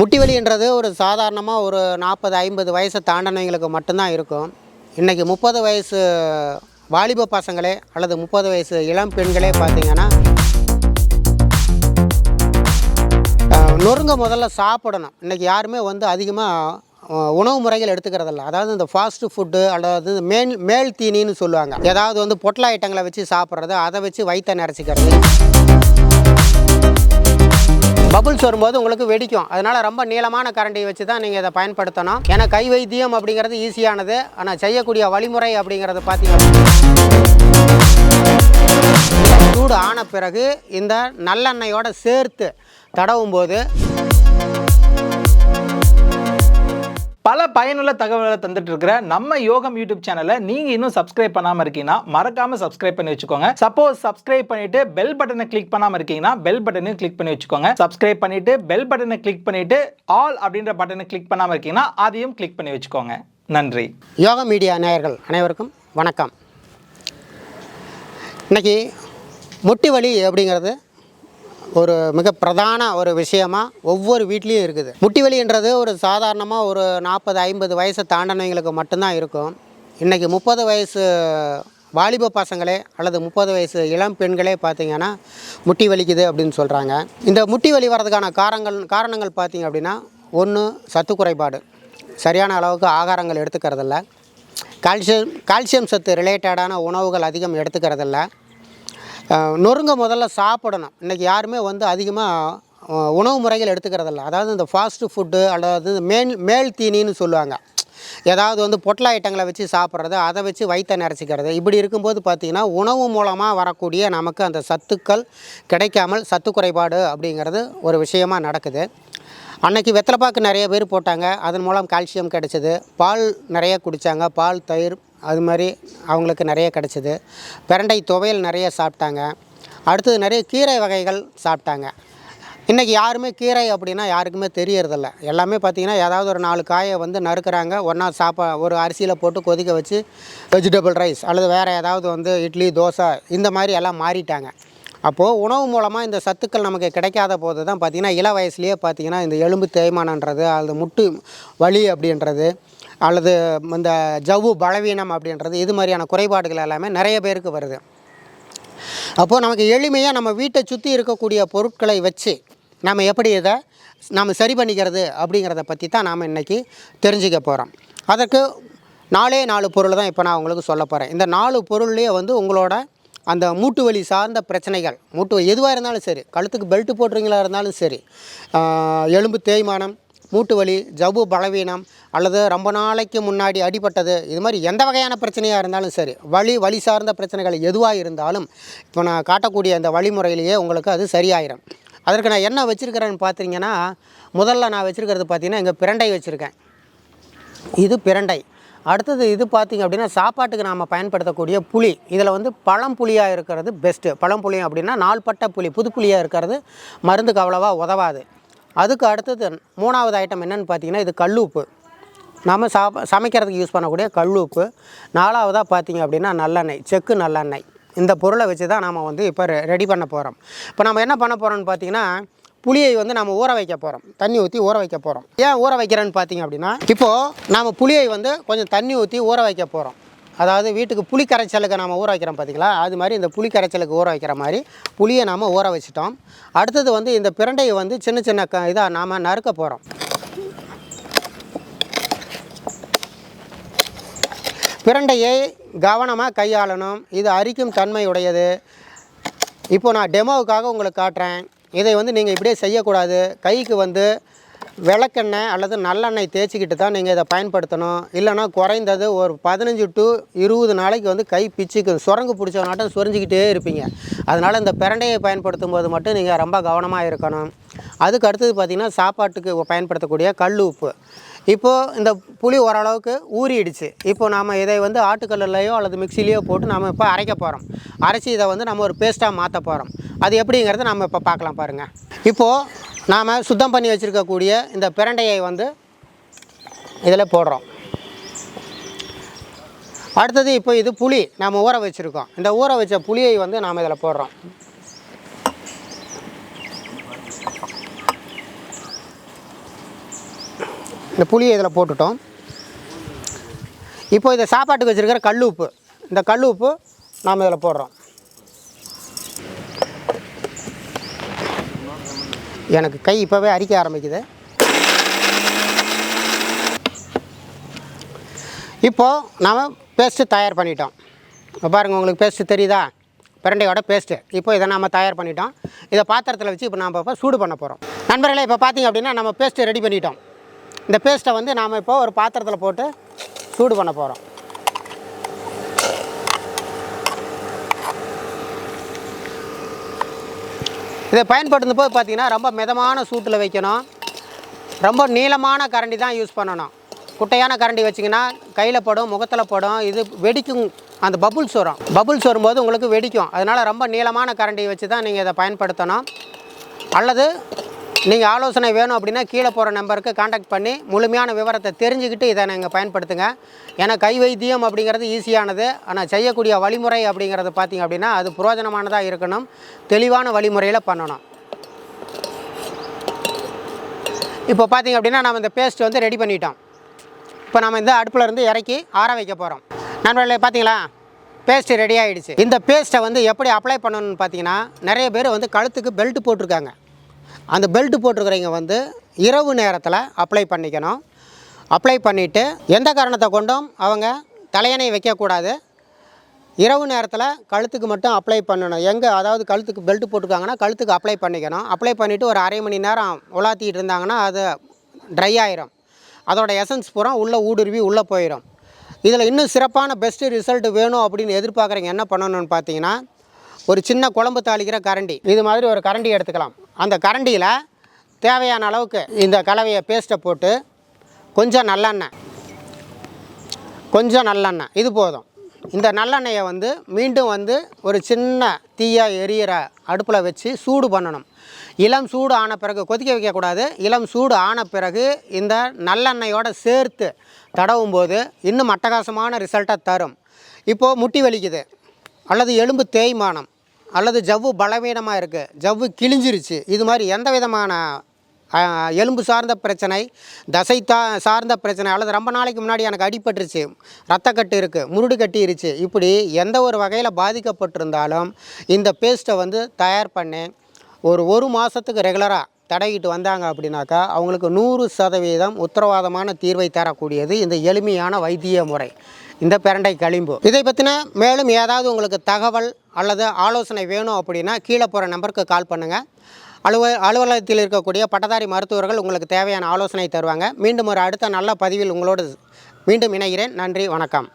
முட்டி வலின்றது ஒரு சாதாரணமாக ஒரு நாற்பது ஐம்பது வயசை தாண்டினவங்களுக்கு மட்டும்தான் இருக்கும். இன்றைக்கி முப்பது வயசு வாலிப பசங்களே அல்லது முப்பது வயசு இளம் பெண்களே பார்த்தீங்கன்னா நொறுங்க முதல்ல சாப்பிடணும். இன்றைக்கி யாருமே வந்து அதிகமாக உணவு முறைகள் எடுத்துக்கிறதில்ல. அதாவது இந்த ஃபாஸ்ட் ஃபுட்டு அல்லது மேல் மேல் தீனின்னு சொல்லுவாங்க. ஏதாவது வந்து பொட்டல ஐட்டங்களை வச்சு சாப்பிட்றது அதை வச்சு வயிற்றை நிறச்சிக்கிறது. பபுள்ஸ் வரும்போது உங்களுக்கு வெடிக்கும். அதனால் ரொம்ப நீளமான கரண்டியை வச்சு தான் நீங்கள் இதை பயன்படுத்தணும். ஏன்னா கை வைத்தியம் அப்படிங்கிறது ஈஸியானது. ஆனால் செய்யக்கூடிய வழிமுறை அப்படிங்கிறது பார்த்தீங்கன்னா சூடு ஆன பிறகு இந்த நல்லெண்ணையோடு சேர்த்து தடவும் போது பல பயனுள்ள தகவல்களை தந்துட்டு இருக்கிற நம்ம யோகம் யூடியூப் சேனலை நீங்க இன்னும் சப்ஸ்கிரைப் பண்ணாம இருக்கீங்கன்னா மறக்காம சப்ஸ்கிரைப் பண்ணி வச்சுக்கோங்க. சப்போஸ் சப்ஸ்கிரைப் பண்ணிட்டு பெல் பட்டனை கிளிக் பண்ணாம இருக்கீங்கன்னா பெல் பட்டனையும் கிளிக் பண்ணி வச்சுக்கோங்க. சப்ஸ்கிரைப் பண்ணிட்டு பெல் பட்டனை கிளிக் பண்ணிட்டு ஆல் அப்படின்ற பட்டனை கிளிக் பண்ணாம இருக்கீங்கன்னா அதையும் கிளிக் பண்ணி வச்சுக்கோங்க. நன்றி. யோகா மீடியா நேயர்கள் அனைவருக்கும் வணக்கம். இன்னைக்கு முட்டி வலி அப்படிங்கிறது ஒரு மிக பிரதான ஒரு விஷயமா ஒவ்வொரு வீட்லேயும் இருக்குது. முட்டி வலின்றது ஒரு சாதாரணமாக ஒரு நாற்பது ஐம்பது வயசை தாண்டினவங்களுக்கு மட்டும்தான் இருக்கும். இன்றைக்கி முப்பது வயசு வாலிப பசங்களே அல்லது முப்பது வயசு இளம் பெண்களே பார்த்தீங்கன்னா முட்டி வலிக்குது அப்படின்னு சொல்கிறாங்க இந்த முட்டி வலி வர்றதுக்கான காரணங்கள் காரணங்கள் பார்த்தீங்க அப்படின்னா ஒன்று சத்து குறைபாடு. சரியான அளவுக்கு ஆகாரங்கள் எடுத்துக்கிறதில்ல. கால்சியம் கால்சியம் சத்து ரிலேட்டடான உணவுகள் அதிகம் எடுத்துக்கிறதில்ல. நொறுங்க முதல்ல சாப்பிடணும். இன்றைக்கி யாருமே வந்து அதிகமாக உணவு முறைகள் எடுத்துக்கிறதில்ல. அதாவது இந்த ஃபாஸ்ட்டு ஃபுட்டு அல்லது மேல் மேல் தீனின்னு சொல்லுவாங்க. ஏதாவது வந்து பொட்டல ஐட்டங்களை வச்சு சாப்பிட்றது அதை வச்சு வயிற்றை நிறச்சிக்கிறது இப்படி இருக்கும்போது பார்த்திங்கன்னா உணவு மூலமாக வரக்கூடிய நமக்கு அந்த சத்துக்கள் கிடைக்காமல் சத்து குறைபாடு அப்படிங்கிறது ஒரு விஷயமாக நடக்குது. அன்னைக்கு வெத்தலைப்பாக்கு நிறைய பேர் போட்டாங்க. அதன் மூலம் கால்சியம் கிடைச்சிது. பால் நிறைய குடித்தாங்க பால் தயிர் அது மாதிரி அவங்களுக்கு நிறைய கிடச்சிது. பிரண்டை துவையல் நிறைய சாப்பிட்டாங்க. அடுத்தது நிறைய கீரை வகைகள் சாப்பிட்டாங்க. இன்றைக்கி யாருமே கீரை அப்படின்னா யாருக்குமே தெரியறதில்ல. எல்லாமே பார்த்திங்கன்னா ஏதாவது ஒரு நாலு காயை வந்து நறுக்கிறாங்க. ஒன்றா சாப்பா ஒரு அரிசியில் போட்டு கொதிக்க வச்சு வெஜிடபிள் ரைஸ் அல்லது வேறு ஏதாவது வந்து இட்லி தோசை இந்த மாதிரி எல்லாம் மாறிட்டாங்க. அப்போது உணவு மூலமாக இந்த சத்துக்கள் நமக்கு கிடைக்காத போது தான் பார்த்திங்கன்னா இள வயசுலேயே பார்த்திங்கன்னா இந்த எலும்பு தேய்மானன்றது அல்லது முட்டு வலி அப்படின்றது அல்லது இந்த ஜவ்வு பலவீனம் அப்படின்றது இது மாதிரியான குறைபாடுகள் எல்லாமே நிறைய பேருக்கு வருது. அப்போது நமக்கு எளிமையாக நம்ம வீட்டை சுற்றி இருக்கக்கூடிய பொருட்களை வச்சு நம்ம எப்படி இதை நாம் சரி பண்ணிக்கிறது அப்படிங்கிறத பற்றி தான் நாம் இன்றைக்கி தெரிஞ்சுக்க போகிறோம் அதற்கு நாலே நாலு பொருள் தான் இப்போ நான் உங்களுக்கு சொல்ல போகிறேன் இந்த நாலு பொருள்லேயே வந்து உங்களோட அந்த மூட்டு வலி சார்ந்த பிரச்சனைகள் மூட்டு வலி எதுவாக இருந்தாலும் சரி கழுத்துக்கு பெல்ட் போட்டுறீங்களா இருந்தாலும் சரி எலும்பு தேய்மானம் மூட்டு வலி ஜவ்வு பலவீனம் அல்லது ரொம்ப நாளைக்கு முன்னாடி அடிபட்டது இது மாதிரி எந்த வகையான பிரச்சனையாக இருந்தாலும் சரி வலி வலி சார்ந்த பிரச்சனைகள் எதுவாக இருந்தாலும் இப்போ நான் காட்டக்கூடிய அந்த வழிமுறையிலேயே உங்களுக்கு அது சரியாயிரும். அதற்கு நான் என்ன வச்சுருக்கிறேன்னு பார்த்தீங்கன்னா முதல்ல நான் வச்சுருக்கிறது பார்த்திங்கன்னா இங்கே பிரண்டை வச்சுருக்கேன். இது பிரண்டை. அடுத்தது இது பார்த்திங்க அப்படின்னா சாப்பாட்டுக்கு நாம் பயன்படுத்தக்கூடிய புளி. இதில் வந்து பழம் புளியாக இருக்கிறது பெஸ்ட்டு பழம் புளி அப்படின்னா நாள்பட்ட புளி புது புளியாக இருக்கிறது மருந்துக்கு அவ்வளோவா உதவாது. அதுக்கு அடுத்தது மூணாவது ஐட்டம் என்னென்னு பார்த்தீங்கன்னா இது கல்லுப்பு. நம்ம சாப்ப சமைக்கிறதுக்கு யூஸ் பண்ணக்கூடிய கல்லுப்பு. நாலாவதாக பார்த்தீங்க அப்படின்னா நல்லெண்ணெய் செக்கு நல்லெண்ணெய். இந்த பொருளை வச்சு தான் நாம் வந்து இப்போ ரெடி பண்ண போகிறோம் இப்போ நம்ம என்ன பண்ண போகிறோம்னு பார்த்தீங்கன்னா புளியை வந்து நம்ம ஊற வைக்க போகிறோம் தண்ணி ஊற்றி ஊற வைக்க போகிறோம் ஏன் ஊற வைக்கிறேன்னு பார்த்தீங்க அப்படின்னா இப்போது நாம் புளியை வந்து கொஞ்சம் தண்ணி ஊற்றி ஊற வைக்க போகிறோம் அதாவது வீட்டுக்கு புளி கரைச்சலுக்கு நம்ம ஊற வைக்கிறோம் பார்த்தீங்களா அது மாதிரி இந்த புளி கரைச்சலுக்கு ஊற வைக்கிற மாதிரி புளியை நாம் ஊற வச்சிட்டோம். அடுத்தது வந்து இந்த பிரண்டையை வந்து சின்ன சின்ன க இதாக நாம் நறுக்க போகிறோம் பிரண்டையை கவனமாக கையாளணும். இது அரிக்கும் தன்மை உடையது இப்போ நான் டெமோவுக்காக உங்களுக்கு காட்டுறேன். இதை வந்து நீங்கள் இப்படியே செய்யக்கூடாது. கைக்கு வந்து விளக்கெண்ணெய் அல்லது நல்லெண்ணெய் தேய்ச்சிக்கிட்டு தான் நீங்கள் இதை பயன்படுத்தணும். இல்லைன்னா குறைந்தது ஒரு பதினஞ்சு டு இருபது நாளைக்கு வந்து கை பிச்சுக்கு சுரங்கு பிடிச்சவனாட்டம் சுரஞ்சிக்கிட்டே இருப்பீங்க. அதனால் இந்த பிரண்டையை பயன்படுத்தும் போது மட்டும் நீங்கள் ரொம்ப கவனமாக இருக்கணும். அதுக்கு அடுத்தது பார்த்திங்கன்னா சாப்பாட்டுக்கு பயன்படுத்தக்கூடிய கல் உப்பு. இப்போது இந்த புளி ஓரளவுக்கு ஊறிடுச்சு. இப்போ நாம் இதை வந்து ஆட்டுக்கல்லையோ அல்லது மிக்சிலேயோ போட்டு நாம் இப்போ அரைக்க போகிறோம் அரைச்சி இதை வந்து நம்ம ஒரு பேஸ்ட்டாக மாற்ற போகிறோம் அது எப்படிங்கிறத நம்ம இப்போ பார்க்கலாம் பாருங்கள் இப்போது நாம் சுத்தம் பண்ணி வச்சுருக்கக்கூடிய இந்த பிரண்டையை வந்து இதில் போடுறோம். அடுத்தது இப்போ இது புளி நாம் ஊற வச்சுருக்கோம். இந்த ஊற வச்ச புளியை வந்து நாம் இதில் போடுறோம். இந்த புளியை இதில் போட்டுட்டோம். இப்போ இதை சாப்பாட்டுக்கு வச்சுருக்கிற கல் உப்பு இந்த கல் உப்பு நாம் இதில் போடுறோம். எனக்கு கை இப்போவே அரிக்க ஆரம்பிக்குது. இப்போது நாம் பேஸ்ட்டு தயார் பண்ணிட்டோம். இப்போ பாருங்கள் உங்களுக்கு பேஸ்ட்டு தெரியுதா? பிரண்டையோட பேஸ்ட்டு இப்போ இதை நாம் தயார் பண்ணிட்டோம். இதை பாத்திரத்தில் வச்சு இப்போ நாம் இப்போ சூடு பண்ண போகிறோம் நண்பர்களே இப்போ பார்த்தீங்க அப்படின்னா நம்ம பேஸ்ட்டு ரெடி பண்ணிட்டோம். இந்த பேஸ்ட்டை வந்து நாம் இப்போ ஒரு பாத்திரத்தில் போட்டு சூடு பண்ண போகிறோம் இதை பயன்படுத்தும் போது பார்த்தீங்கன்னா ரொம்ப மிதமான சூட்டில் வைக்கணும். ரொம்ப நீளமான கரண்டி தான் யூஸ் பண்ணணும். குட்டையான கரண்டி வச்சிங்கன்னா கையில் படும் முகத்தில் படும் இது வெடிக்கும் அந்த பபுள்ஸ் வரும். பபுள்ஸ் வரும்போது உங்களுக்கு வெடிக்கும். அதனால் ரொம்ப நீளமான கரண்டி வச்சு தான் நீங்கள் இதை பயன்படுத்தணும். அல்லது நீங்கள் ஆலோசனை வேணும் அப்படின்னா கீழே போகிற நம்பருக்கு காண்டாக்ட் பண்ணி முழுமையான விவரத்தை தெரிஞ்சுக்கிட்டு இதை நீங்கள் பயன்படுத்துங்க. ஏன்னா கை வைத்தியம் அப்படிங்கிறது ஈஸியானது. ஆனால் செய்யக்கூடிய வழிமுறை அப்படிங்கிறது பார்த்தீங்க அப்படின்னா அது புரோஜனமானதாக இருக்கணும். தெளிவான வழிமுறையில் பண்ணணும். இப்போ பார்த்திங்க அப்படின்னா நம்ம இந்த பேஸ்ட் வந்து ரெடி பண்ணிட்டோம். இப்போ நம்ம இந்த அடுப்பில் இருந்து இறக்கி ஆற வைக்க போகிறோம் நண்பர்களே பார்த்தீங்களா பேஸ்ட் ரெடி ஆகிடுச்சு இந்த பேஸ்ட்டை வந்து எப்படி அப்ளை பண்ணணும்னு பார்த்தீங்கன்னா நிறைய பேர் வந்து கழுத்துக்கு பெல்ட் போட்டிருக்காங்க. அந்த பெல்ட் போட்டிருக்கிறவங்க வந்து இரவு நேரத்தில் அப்ளை பண்ணிக்கணும். அப்ளை பண்ணிவிட்டு எந்த காரணத்தை கொண்டும் அவங்க தலையணை வைக்கக்கூடாது. இரவு நேரத்தில் கழுத்துக்கு மட்டும் அப்ளை பண்ணணும். எங்கே அதாவது கழுத்துக்கு பெல்ட் போட்டிருக்காங்கன்னா கழுத்துக்கு அப்ளை பண்ணிக்கணும். அப்ளை பண்ணிவிட்டு ஒரு அரை மணி நேரம் உலாத்திட்டு இருந்தாங்கன்னா அது ட்ரை ஆயிரும். அதோடய எசன்ஸ் பூரா உள்ளே ஊடுருவி உள்ளே போயிடும் இதில் இன்னும் சிறப்பான பெஸ்ட்டு ரிசல்ட் வேணும் அப்படின்னு எதிர்பார்க்குறீங்க என்ன பண்ணணும்னு பார்த்தீங்கன்னா ஒரு சின்ன குழம்பு தாளிக்கிற கரண்டி. இது மாதிரி ஒரு கரண்டி எடுத்துக்கலாம். அந்த கரண்டியில் தேவையான அளவுக்கு இந்த கலவையை பேஸ்ட்டை போட்டு கொஞ்சம் நல்லெண்ணெய் கொஞ்சம் நல்லெண்ணெய். இது போதும். இந்த நல்லெண்ணெயை வந்து மீண்டும் வந்து ஒரு சின்ன தீயாக எரியிற அடுப்பில் வச்சு சூடு பண்ணணும். இளம் சூடு ஆன பிறகு கொதிக்க வைக்கக்கூடாது. இளம் சூடு ஆன பிறகு இந்த நல்லெண்ணெயோடு சேர்த்து தடவும் போது இன்னும் அட்டகாசமான ரிசல்ட்டை தரும். இப்போது முட்டி வலிக்குது. அல்லது எலும்பு தேய்மானம். அல்லது ஜவ்வு பலவீனமாக இருக்குது ஜவ்வு கிழிஞ்சிருச்சு. இது மாதிரி எந்த விதமான எலும்பு சார்ந்த பிரச்சனை தசை தா சார்ந்த பிரச்சனை அல்லது ரொம்ப நாளைக்கு முன்னாடி எனக்கு அடிபட்டுருச்சு ரத்தக்கட்டு இருக்குது முருடு கட்டிருச்சு இப்படி எந்த ஒரு வகையில் பாதிக்கப்பட்டிருந்தாலும் இந்த பேஸ்ட்டை வந்து தயார் பண்ணி ஒரு ஒரு மாதத்துக்கு ரெகுலராக தடையிட்டு வந்தாங்க அப்படின்னாக்கா அவங்களுக்கு நூறு சதவீதம் உத்தரவாதமான தீர்வை தரக்கூடியது இந்த எளிமையான வைத்திய முறை இந்த பிரண்டை களிம்பு. இதை பற்றின மேலும் ஏதாவது உங்களுக்கு தகவல் அல்லது ஆலோசனை வேணும் அப்படின்னா கீழே போகிற நம்பருக்கு கால் பண்ணுங்கள் அலுவ அலுவலகத்தில் இருக்கக்கூடிய பட்டதாரி மருத்துவர்கள் உங்களுக்கு தேவையான ஆலோசனை தருவாங்க. மீண்டும் ஒரு அடுத்த நல்ல பதிவில் உங்களோடு மீண்டும் இணைகிறேன். நன்றி வணக்கம்.